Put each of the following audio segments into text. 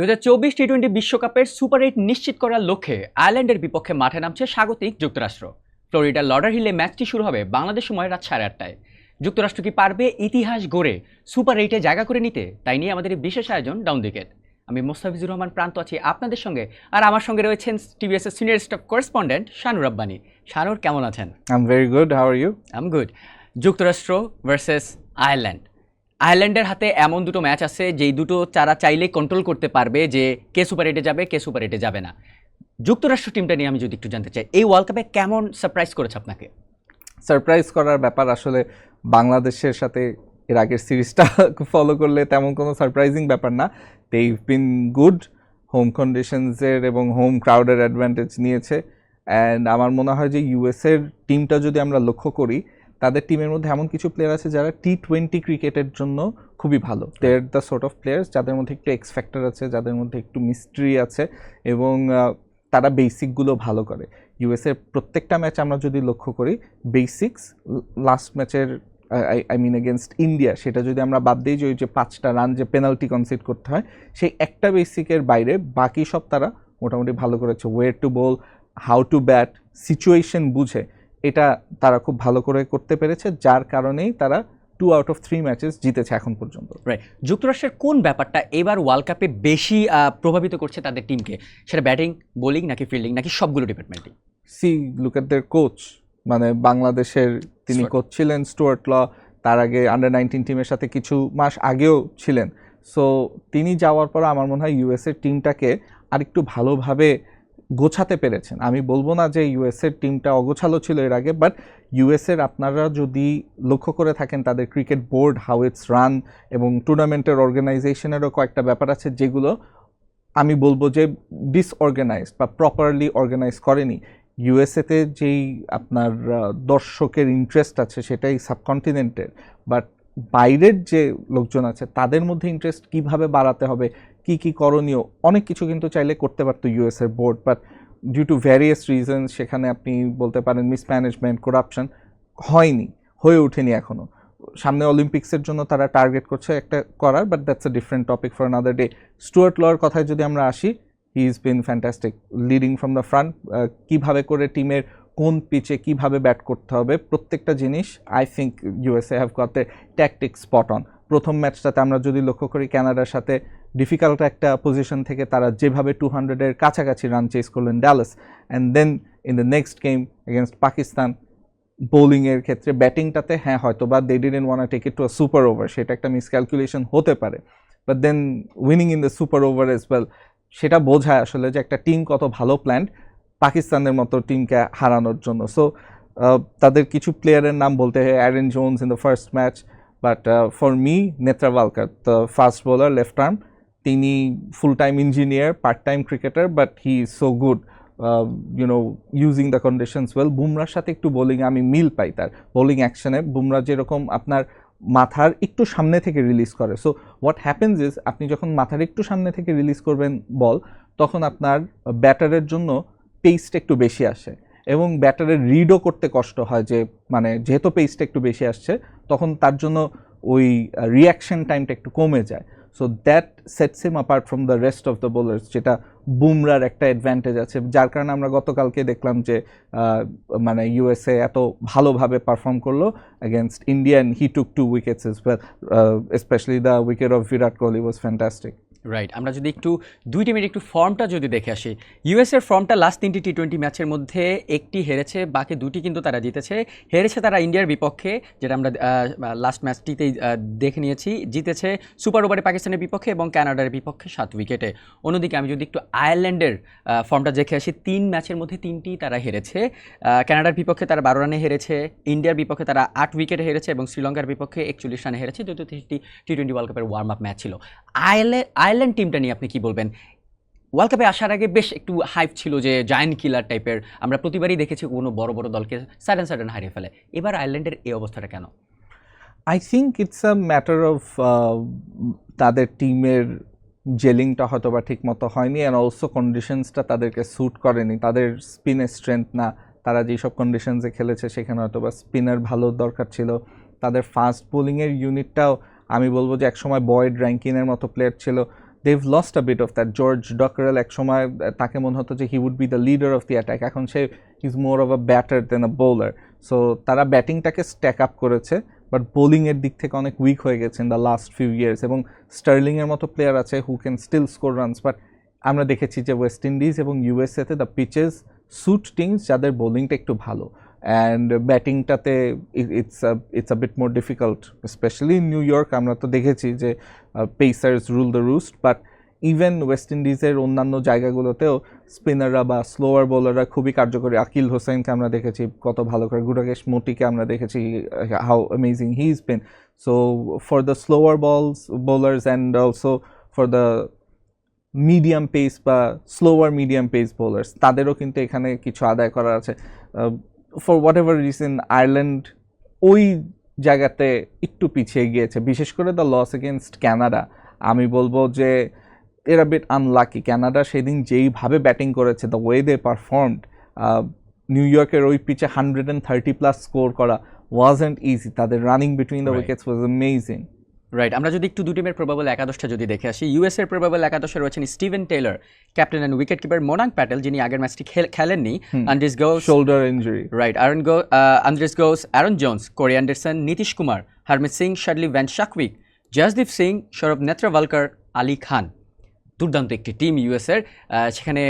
দু হাজার চব্বিশ টি টোয়েন্টি বিশ্বকাপের সুপার এইট নিশ্চিত করার লক্ষ্যে আয়ারল্যান্ডের বিপক্ষে মাঠে নামছে স্বাগতিক যুক্তরাষ্ট্র। ফ্লোরিডার লর্ডার হিলে ম্যাচটি শুরু হবে বাংলাদেশ সময় রাত সাড়ে আটটায়। যুক্তরাষ্ট্র কি পারবে ইতিহাস গড়ে সুপার এইটে জায়গা করে নিতে? তাই নিয়ে আমাদের এই বিশেষ আয়োজন ডাউন উইকেট আমি মোস্তাফিজুর রহমান প্রান্ত আছি আপনাদের সঙ্গে। আর আমার সঙ্গে রয়েছেন টিভিএসের senior staff correspondent Shanur Rabbani. Shanur কেমন আছেন? I'm very good. How are you? I'm good যুক্তরাষ্ট্র ভার্সেস আয়ারল্যান্ড। আয়ারল্যান্ডের হাতে এমন দুটো ম্যাচ আছে, যেই দুটো তারা চাইলে কন্ট্রোল করতে পারবে যে কে সুপার এইটে যাবে, কে সুপার এইটে যাবে না। যুক্তরাষ্ট্র টিমটা নিয়ে আমি যদি একটু জানতে চাই, এই ওয়ার্ল্ড কাপে কেমন সারপ্রাইজ করেছে আপনাকে? সারপ্রাইজ করার ব্যাপার আসলে বাংলাদেশের সাথে এর আগের সিরিজটা ফলো করলে তেমন কোনো সারপ্রাইজিং ব্যাপার না। দে বিন গুড হোম কন্ডিশনসের এবং হোম ক্রাউডের অ্যাডভান্টেজ নিয়েছে। অ্যান্ড আমার মনে হয় যে ইউএসের টিমটা যদি আমরা লক্ষ্য করি তাদের টিমের মধ্যে এমন কিছু প্লেয়ার আছে যারা টি টোয়েন্টি ক্রিকেটের জন্য খুবই ভালো। They are the sort of players যাদের মধ্যে একটু এক্স ফ্যাক্টর আছে, যাদের মধ্যে একটু মিস্ট্রি আছে এবং তারা বেসিকগুলো ভালো করে। ইউএসের প্রত্যেকটা ম্যাচ আমরা যদি লক্ষ্য করি বেসিক্স লাস্ট ম্যাচের আই মিন এগেনস্ট ইন্ডিয়া সেটা যদি আমরা বাদ দিই যে ওই যে পাঁচটা রান যে পেনাল্টি কনসিড করতে হয়, সেই একটা বেসিকের বাইরে বাকি সব তারা মোটামুটি ভালো করেছে। Way to bowl how to bat situation বুঝে। এটা তারা খুব ভালো করে করতে পেরেছে যার কারণেই তারা two out of three matches জিতেছে এখন পর্যন্ত। রাইট যুক্তরাষ্ট্রের কোন ব্যাপারটা এবার ওয়ার্ল্ড কাপে বেশি প্রভাবিত করছে তাদের টিমকে সেটা ব্যাটিং বোলিং নাকি ফিল্ডিং নাকি সবগুলো ডিপার্টমেন্টই see look at their coach মানে বাংলাদেশের তিনি কোচ ছিলেন স্টুয়ার্ট ল তার আগে আন্ডার নাইনটিন টিমের সাথে কিছু মাস আগেও ছিলেন। সো তিনি যাওয়ার পর আমার মনে হয় ইউএসের টিমটাকে আরেকটু ভালোভাবে গোছাতে পেরেছেন। আমি বলব না যে ইউএসের টিমটা অগোছালো ছিল এর আগে বাট ইউএসের আপনারা যদি লক্ষ্য করে থাকেন, তাদের cricket board how it's run এবং টুর্নামেন্টের অর্গানাইজেশনেরও কয়েকটা ব্যাপার আছে যেগুলো আমি বলব যে ডিসঅর্গানাইজড বা প্রপারলি অর্গানাইজ করেনি। ইউএসএতে যেই আপনার দর্শকের ইন্টারেস্ট আছে সেটাই সাবকন্টিনেন্টের বাট বাইরের যে লোকজন আছে, তাদের মধ্যে ইন্টারেস্ট কীভাবে বাড়াতে হবে কি কি করণীয়? অনেক কিছু কিন্তু চাইলে করতে পারতো USA board but due to various reasons সেখানে আপনি বলতে পারেন মিসম্যানেজমেন্ট করাপশন হয়নি, হয়ে ওঠেনি এখনও সামনে অলিম্পিক্সের জন্য তারা টার্গেট করছে একটা করার but that's a different topic for another day Stuart লর কথায় যদি আমরা আসি he is been fantastic leading from the front কীভাবে করে টিমের কোন পিচে কীভাবে ব্যাট করতে হবে, প্রত্যেকটা জিনিস I think USA have got the tactic spot on প্রথম ম্যাচটাতে আমরা যদি লক্ষ্য করি ক্যানাডার সাথে ডিফিকাল্ট একটা পজিশন থেকে তারা যেভাবে টু হান্ড্রেডের কাছাকাছি রান চেস করলেন Dallas and then in the next game against Pakistan বোলিংয়ের ক্ষেত্রে ব্যাটিংটাতে হ্যাঁ হয়তো বা they didn't want take it to a super over সেটা একটা মিসক্যালকুলেশন হতে পারে। But then winning in the super over as well সেটা বোঝায় আসলে যে একটা টিম কত ভালো প্ল্যান্ড পাকিস্তানের মতো টিমকে হারানোর জন্য। সো তাদের কিছু প্লেয়ারের নাম বলতে হয় Aaron Jones in the first match but for me Netravalkar the fast bowler left arm তিনি full time engineer part time cricketer but he is so good you know using the conditions well বুমরার সাথে একটু বোলিংয়ে আমি মিল পাই তার bowling অ্যাকশনে বুমরা যেরকম আপনার মাথার একটু সামনে থেকে রিলিজ করে। সো হোয়াট হ্যাপেন্স ইজ আপনি যখন মাথার একটু সামনে থেকে রিলিজ করবেন বল তখন আপনার ব্যাটারের জন্য পেসটা একটু বেশি আসে এবং ব্যাটারের রিডও করতে কষ্ট হয় যে মানে যেহেতু পেসটা একটু বেশি আসছে, তখন তার জন্য ওই রিয়াকশন টাইমটা একটু কমে যায়। So that sets him apart from the rest of the bowlers যেটা বুমরার একটা অ্যাডভান্টেজ আছে, যার কারণে আমরা গতকালকে দেখলাম যে মানে ইউএসএ এত ভালোভাবে পারফর্ম করল against Indian he took two wickets as well specially the wicket of Virat Kohli was fantastic right আমরা যদি একটু দুই টিমের একটু ফর্মটা যদি দেখে আসি। ইউএসের ফর্মটা লাস্ট তিনটি টি টোয়েন্টি ম্যাচের মধ্যে একটি হেরেছে, বাকি দুটি কিন্তু তারা জিতেছে। হেরেছে তারা ইন্ডিয়ার বিপক্ষে, যেটা আমরা লাস্ট ম্যাচটিতেই দেখে নিয়েছি। জিতেছে সুপার ওভারে পাকিস্তানের বিপক্ষে এবং কানাডার বিপক্ষে সাত উইকেটে অন্যদিকে আমি যদি একটু আয়ারল্যান্ডের ফর্মটা দেখে আসি, তিন ম্যাচের মধ্যে তিনটি তারা হেরেছে। কানাডার বিপক্ষে তারা বারো রানে হেরেছে, ইন্ডিয়ার বিপক্ষে তারা আট উইকেটে হেরেছে এবং শ্রীলঙ্কার বিপক্ষে একচল্লিশ রানে হেরেছে। যেহেতু টি টোয়েন্টি ওয়ার্ল্ড কাপের ওয়ার্ম আপ ম্যাচ ছিল। আয়ারল্যান্ড টিমটা নিয়ে আপনি কি বলবেন? ওয়ার্ল্ড কাপে আসার আগে বেশ একটু হাইপ ছিল যে জায়ান্ট কিলার টাইপের আমরা প্রতিবারই দেখেছি কোনো বড় বড় দলকে সাডেন সাডেন হারিয়ে ফেলে। এবার আয়ারল্যান্ডের এই অবস্থাটা কেন? I think it's a matter of তাদের টিমের জেলিংটা হয়তো বা ঠিক মতো হয়নি অ্যান্ড অলসো কন্ডিশনসটা তাদেরকে স্যুট করেনি। তাদের স্পিনের স্ট্রেংথ না। তারা যেসব কন্ডিশনসে খেলেছে, সেখানে হয়তো বা স্পিনার ভালো দরকার ছিল। তাদের ফাস্ট বোলিংয়ের ইউনিটটাও আমি বলব যে একসময় বয়েড র্যাঙ্কিনের মতো প্লেয়ার ছিল। They lost a bit of that George Dockrell এক সময় তাকে মনে হতো যে he would be the leader of the attack এখন সে is more of a batter than a bowler so তারা ব্যাটিংটাকে স্ট্যাক আপ করেছে বাট বোলিংয়ের দিক থেকে অনেক উইক হয়ে গেছে in the last few years এবং স্টার্লিংয়ের মতো প্লেয়ার আছে who can still score runs but আমরা দেখেছি যে ওয়েস্ট ইন্ডিজ এবং ইউএসএতে দ্য পিচেস সুট টিমস যাদের বোলিংটা একটু ভালো। And ব্যাটিংটাতে it's it's a bit more difficult specially in New York আমরা তো দেখেছি যে pacers rule the roost but even West ইন্ডিজের অন্যান্য জায়গাগুলোতেও স্পিনাররা বা স্লোয়ার বোলাররা খুবই কার্যকরী। আকিল হোসেনকে আমরা দেখেছি, কত ভালো করে। গুডাকেশ মোটিকে আমরা দেখেছি how amazing he is been so for the slower balls bowlers and also for the medium pace বা স্লোয়ার মিডিয়াম পেস বোলার্স তাদেরও কিন্তু এখানে কিছু আদায় করা আছে। For whatever reason Ireland ওই জায়গাতে একটু পিছিয়ে গিয়েছে। বিশেষ করে দ্য লস এগেনস্ট ক্যানাডা আমি বলব যে এরা বিট আনলাকি ক্যানাডা সেদিন যেইভাবে ব্যাটিং করেছে the way they performed New ইয়র্কের ওই পিচে hundred and thirty plus score করা ওয়াজেন্ট ইজি তাদের running between the wickets was amazing right আমরা যদি একটু দু টিমের প্রবাবল একাদশটা যদি দেখে আসি ইউএস এর প্রবাবল একাদশে রয়েছেন Steven Taylor captain and wicket keeper Monank Patel যিনি আগের ম্যাচটি খেলেননি Andries Gous shoulder injury right Aaron Go Andries Gous Aaron Jones Corey Anderson Nitish Kumar Harmeet Singh Shadley van Schalkwyk Jasdeep Singh Saurabh Netravalkar Ali Khan দুর্দান্ত একটি team ইউএসের সেখানে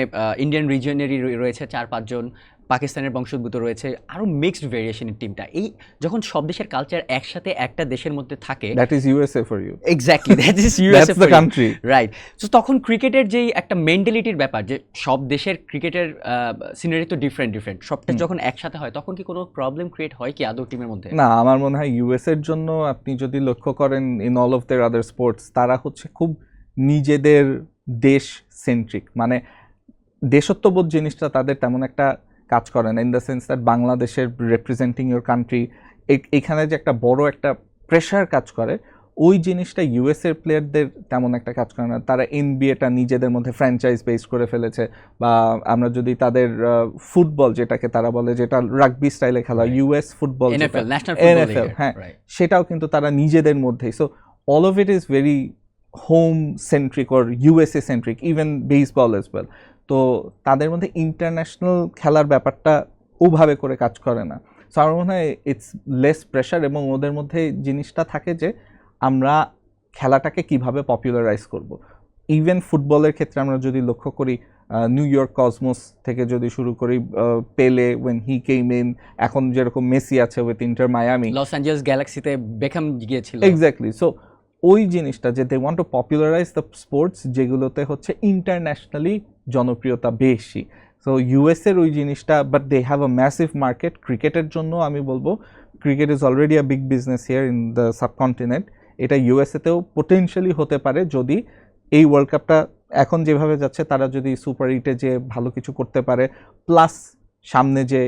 Indian রিজনেরই রয়েছে চার পাঁচজন পাকিস্তানের বংশোদ্ভূত রয়েছে আরও মিক্সড ভেরিয়েশনের টিমটা এই যখন সব দেশের কালচার একসাথে একটা দেশের মধ্যে থাকে that is USA for you exactly that is USA the country right তো তখন ক্রিকেটের যেই একটা মেন্টালিটির ব্যাপার যে সব দেশের ক্রিকেটের সিনারি তো ডিফারেন্ট ডিফারেন্ট সবটা যখন একসাথে হয় তখন কি কোনো প্রবলেম ক্রিয়েট হয় কি আদৌ টিমের মধ্যে? না আমার মনে হয় ইউএস এর জন্য আপনি যদি লক্ষ্য করেন in all of their other sports তারা হচ্ছে খুব নিজেদের দেশ সেন্ট্রিক মানে দেশত্ববোধ জিনিসটা তাদের তেমন একটা কাজ করেন ইন দ্য সেন্স দ্যাট বাংলাদেশের রিপ্রেজেন্টিং ইউর কান্ট্রি এখানে যে একটা বড় একটা প্রেশার কাজ করে ওই জিনিসটা ইউএস এর প্লেয়ারদের তেমন একটা কাজ করে না তারা এনবিএটা নিজেদের মধ্যে ফ্র্যাঞ্চাইজ বেস করে ফেলেছে বা আমরা যদি তাদের ফুটবল যেটাকে তারা বলে যেটা রাগবি স্টাইলে খেলা. ইউএস ফুটবল এনএফএল হ্যাঁ। সেটাও কিন্তু তারা নিজেদের মধ্যেই so all of it is very home centric or USA centric even baseball as well তো তাদের মধ্যে ইন্টারন্যাশনাল খেলার ব্যাপারটা ওভাবে করে কাজ করে না। সো আমার মনে হয় ইটস লেস প্রেশার এবং ওদের মধ্যে জিনিসটা থাকে যে আমরা খেলাটাকে কীভাবে পপুলারাইজ করব। ইভেন ফুটবলের ক্ষেত্রে আমরা যদি লক্ষ্য করি নিউ ইয়র্ক কসমোস থেকে যদি শুরু করি পেলে ওয়েন হি কেম ইন এখন যেরকম মেসি আছে with Inter Miami Los Angeles গ্যালাক্সিতে Beckham গিয়েছিল। এক্স্যাক্টলি সো ওই জিনিসটা যে they want to popularize the sports যেগুলোতে হচ্ছে ইন্টারন্যাশনালি জনপ্রিয়তা বেশি। সো ইউএসের ওই জিনিসটা but they have a massive market ক্রিকেটের জন্য আমি বলব, cricket is already a big business here in the subcontinent এটা ইউএসএতেও পোটেনশিয়ালি হতে পারে যদি এই ওয়ার্ল্ড কাপটা এখন যেভাবে যাচ্ছে, তারা যদি সুপার এইটে যে ভালো কিছু করতে পারে প্লাস সামনে যে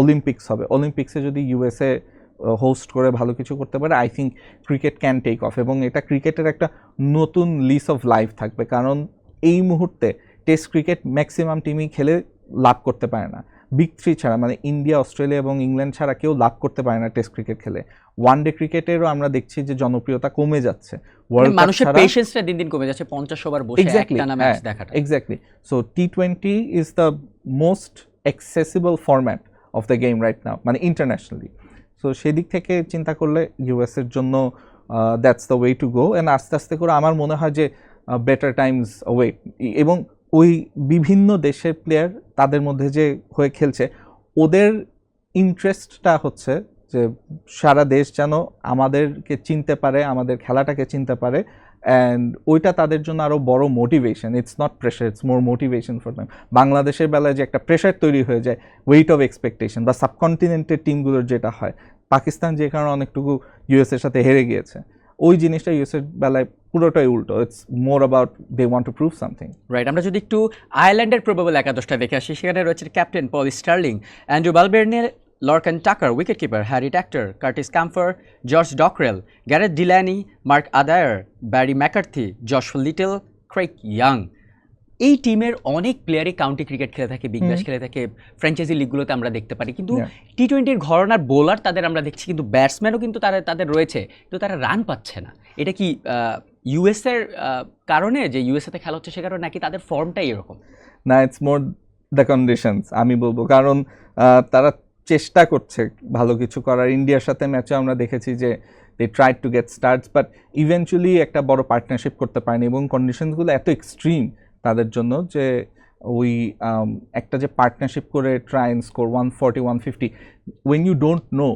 অলিম্পিক্স হবে। অলিম্পিক্সে যদি ইউএসএ হোস্ট করে ভালো কিছু করতে পারে I think cricket can take off এবং এটা ক্রিকেটের একটা নতুন লিস অফ লাইফ থাকবে। কারণ এই মুহূর্তে টেস্ট ক্রিকেট ম্যাক্সিমাম টিমই খেলে লাভ করতে পারে না। বিগ থ্রি ছাড়া মানে ইন্ডিয়া অস্ট্রেলিয়া এবং ইংল্যান্ড ছাড়া কেউ লাভ করতে পারে না টেস্ট ক্রিকেট খেলে। ওয়ান ডে ক্রিকেটেরও আমরা দেখছি যে জনপ্রিয়তা কমে যাচ্ছে। Cup মানে মানুষের পেশেন্সটা দিন দিন কমে যাচ্ছে। পঞ্চাশ ওভার বসে একটানা ম্যাচ দেখাটা। Exactly. So T20 is the most accessible format of the game right now, মানে internationally. So সেদিক থেকে চিন্তা করলে ইউএস এর জন্য that's the way to go and আস্তে আস্তে করে আমার মনে হয় যে বেটার টাইমস ওয়েট এবং ওই বিভিন্ন দেশের প্লেয়ার তাদের মধ্যে যে হয়ে খেলছে, ওদের ইন্টারেস্টটা হচ্ছে যে সারা দেশ যেন আমাদেরকে চিনতে পারে, আমাদের খেলাটাকে চিনতে পারে অ্যান্ড ওইটা তাদের জন্য আরও বড় motivation it's not pressure it's more motivation for them বাংলাদেশের বেলায় যে একটা প্রেশার তৈরি হয়ে যায় ওয়েট অফ এক্সপেকটেশন বা সাবকন্টিনেন্টের টিমগুলোর যেটা হয়, পাকিস্তান যে কারণে অনেকটুকু ইউএসের সাথে হেরে গিয়েছে। ওই জিনিসটা ইউএসের বেলায় পুরোটাই উল্টো। It's more about they want to prove something right আমরা যদি একটু আয়ারল্যান্ডের প্রবাবল একাদশটা দেখে আসি সেখানে রয়েছে captain Paul Stirling Andrew বালবের্নের Lorcan Tucker wicket keeper Harry Tector Curtis Campher George Dockrell Gareth Delany Mark Adair Barry McCarthy Josh Little Craig Young এই টিমের অনেক প্লেয়ারই কাউন্টি ক্রিকেট খেলে থাকে বিগ ব্যাশ খেলে থাকে ফ্র্যাঞ্চাইজি লিগগুলোতে আমরা দেখতে পারি। কিন্তু টি টোয়েন্টির ঘরনার বোলার তাদের আমরা দেখছি কিন্তু ব্যাটসম্যানও কিন্তু তারা তাদের রয়েছে কিন্তু তারা রান পাচ্ছে না। এটা কি ইউএস এর আহ, কারণে যে ইউএসএ তে খেলা হচ্ছে সে কারণে নাকি তাদের ফর্মটাই এরকম? না ইটস মোর দ্য কন্ডিশনস আমি বলব। কারণ তারা চেষ্টা করছে ভালো কিছু করার। ইন্ডিয়ার সাথে ম্যাচে আমরা দেখেছি যে they try to get starts but eventually একটা বড় পার্টনারশিপ করতে পারেনি এবং কন্ডিশনসগুলো এত এক্সট্রিম তাদের জন্য যে ওই একটা যে পার্টনারশিপ করে try and score one forty one fifty when you don't know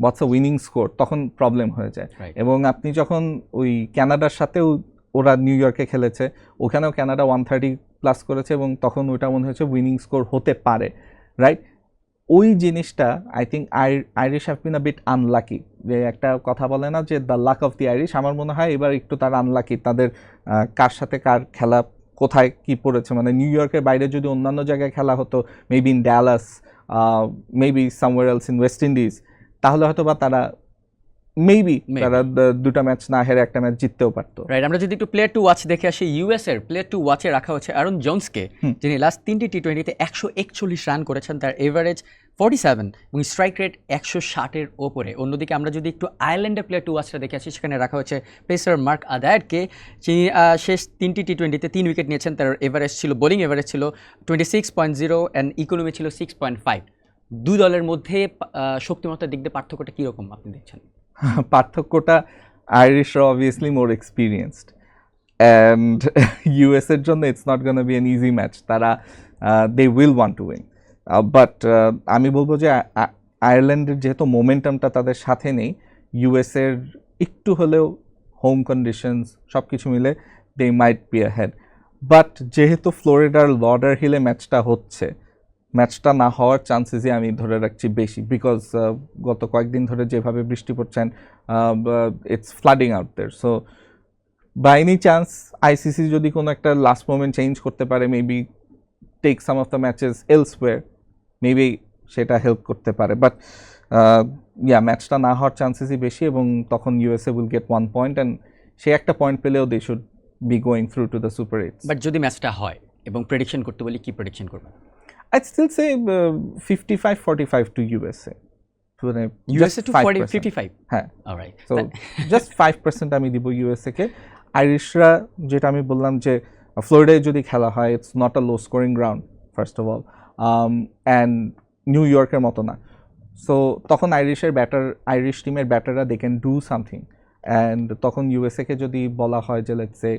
what's a winning score তখন প্রবলেম হয়ে যায়। এবং আপনি যখন ওই ক্যানাডার সাথেও ওরা নিউ ইয়র্কে খেলেছে ওখানেও কানাডা ওয়ান থার্টি প্লাস করেছে এবং তখন ওইটা মনে হয়েছে উইনিং স্কোর হতে পারে রাইট ওই জিনিসটা I think I Irish have been a bit unlucky যে একটা কথা বলে না যে the luck of the Irish আমার মনে হয় এবার একটু তার আনলাকি তাদের কার সাথে কার খেলা কোথায় কি পড়েছে? মানে নিউ ইয়র্কের বাইরে যদি অন্যান্য জায়গায় খেলা হতো maybe in Dallas maybe somewhere else in West Indies তাহলে হয়তো বা তারা মেবি. তারা দুটা ম্যাচ না হেরে একটা ম্যাচ জিততেও পারতো। রাইট আমরা যদি একটু প্লেয়ার টু ওয়াচ দেখে আসি ইউএস এর প্লেয়ার টু ওয়াচে রাখা হচ্ছে অ্যারন জোন্সকে যিনি লাস্ট তিনটি টি টোয়েন্টিতে একশো একচল্লিশ রান করেছেন তার এভারেজ ফর্টি সেভেন এবং স্ট্রাইক রেট একশো ষাটের ওপরে। অন্যদিকে আমরা যদি একটু আয়ারল্যান্ডের প্লেয়ার টু ওয়াচটা দেখে আসি সেখানে রাখা হচ্ছে পেসার মার্ক আদায়রকে যিনি শেষ তিনটি টি টোয়েন্টিতে তিন উইকেট নিয়েছেন তার এভারেজ ছিল বোলিং এভারেজ ছিল twenty six point zero and economy ছিল সিক্স পয়েন্ট ফাইভ দুই দলের মধ্যে শক্তিমত্তার দিক দিয়ে পার্থক্যটা কীরকম আপনি দেখছেন? পার্থক্যটা আইরিশরা অবভিয়াসলি মোর এক্সপিরিয়েন্সড অ্যান্ড ইউএসের জন্য it's not gonna be an easy match তারা they will want to win but আমি বলব যে আয়ারল্যান্ডের যেহেতু মোমেন্টামটা তাদের সাথে নেই ইউএসের একটু হলেও হোম কন্ডিশনস সব কিছু মিলে they might be ahead but যেহেতু ফ্লোরিডার লর্ডার হিলে ম্যাচটা হচ্ছে ম্যাচটা না হওয়ার চান্সেসই আমি ধরে রাখছি বেশি বিকজ গত কয়েকদিন ধরে যেভাবে বৃষ্টি পড়ছেন it's flooding out there so by any chance ICC যদি কোনো একটা লাস্ট মোমেন্ট চেঞ্জ করতে পারে maybe take some of the matches elsewhere maybe সেটা হেল্প করতে পারে। বাট ইয়া ম্যাচটা না হওয়ার চান্সেসই বেশি এবং তখন USA will get one point and সে একটা পয়েন্ট পেলেও they should be going through to the super eights but যদি ম্যাচটা হয় এবং প্রেডিকশন করতে বলি, কি প্রেডিকশন করবেন? I'd still say uh, 55 45 to USA. মানে ইউএসএ টু 5%. ফিফটি ফাইভ হ্যাঁ। অলরাইট তো জাস্ট ফাইভ পার্সেন্ট আমি দিব ইউএসএ কে আইরিশরা যেটা আমি বললাম যে ফ্লোরিডায় যদি খেলা হয় it's not a low scoring ground first of all and New ইয়র্কের মতো না। সো তখন আইরিশের ব্যাটার আইরিশ টিমের ব্যাটাররা they can do something and তখন ইউএসএকে যদি বলা হয় যে লেটসে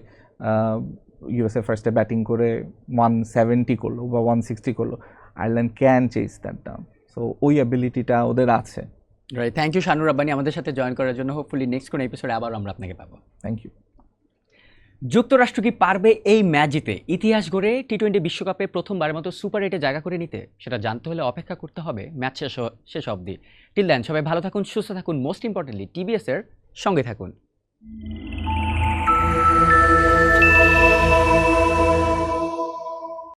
ইউএসএ ফার্স্টে ব্যাটিং করে ওয়ান সেভেন্টি করল বা ওয়ান সিক্সটি করল Ireland can chase that down so ওই অ্যাবিলিটিটা ওদের আছে। Right thank you Shanur Rabbani আমাদের সাথে জয়েন করার জন্য। হোপফুলি নেক্সট কোনো এপিসোডে আবার আমরা আপনাকে পাবো। থ্যাংক ইউ যুক্তরাষ্ট্র কি পারবে এই ম্যাচ জিতে ইতিহাস গড়ে টি টোয়েন্টি বিশ্বকাপে প্রথমবারের মতো সুপার এইটে জায়গা করে নিতে? সেটা জানতে হলে অপেক্ষা করতে হবে। ম্যাচ শেষ শেষ অবধি। টিল দেন সবাই ভালো থাকুন সুস্থ থাকুন। মোস্ট ইম্পর্টেন্টলি টিবিএস এর সঙ্গে থাকুন।